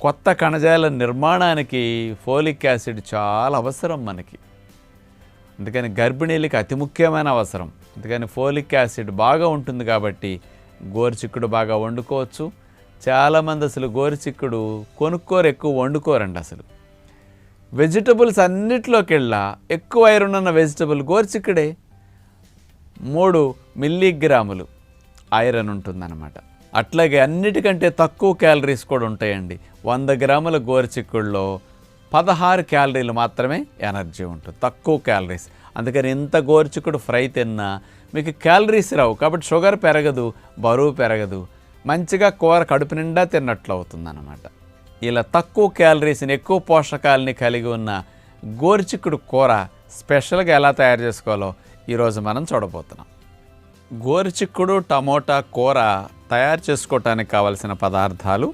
కొత్త కణజాల నిర్మాణానికి ఫోలిక్ యాసిడ్ చాలా అవసరం మనకి. అందుకని గర్భిణీలకి అతి ముఖ్యమైన అవసరం. అందుకని ఫోలిక్ యాసిడ్ బాగా ఉంటుంది కాబట్టి గోరుచిక్కుడు బాగా వండుకోవచ్చు. చాలామంది అసలు గోరుచిక్కుడు కొనుక్కోరు ఎక్కువ వండుకోరండి అసలు. వెజిటబుల్స్ అన్నిటిలోకి వెళ్ళా ఎక్కువ ఐరన్ ఉన్న వెజిటబుల్ గోరుచిక్కుడే. మూడు మిల్లీగ్రాములు ఐరన్ ఉంటుందన్నమాట. అట్లాగే అన్నిటికంటే తక్కువ క్యాలరీస్ కూడా ఉంటాయండి. వంద గ్రాముల గోరుచిక్కుడులో పదహారు క్యాలరీలు మాత్రమే ఎనర్జీ ఉంటుంది. తక్కువ క్యాలరీస్. అందుకని ఇంత గోరుచిక్కుడు ఫ్రై తిన్నా మీకు క్యాలరీస్ రావు. కాబట్టి షుగర్ పెరగదు బరువు పెరగదు. మంచిగా కూర కడుపు నిండా తిన్నట్లు అవుతుందన్నమాట. ఇలా తక్కువ క్యాలరీస్ని ఎక్కువ పోషకాలని కలిగి ఉన్న గోరుచిక్కుడు కూర స్పెషల్గా ఎలా తయారు చేసుకోవాలో ఈరోజు మనం చూడబోతున్నాం. గోరుచిక్కుడు టమోటా కూర తయారు చేసుకోవటానికి కావలసిన పదార్థాలు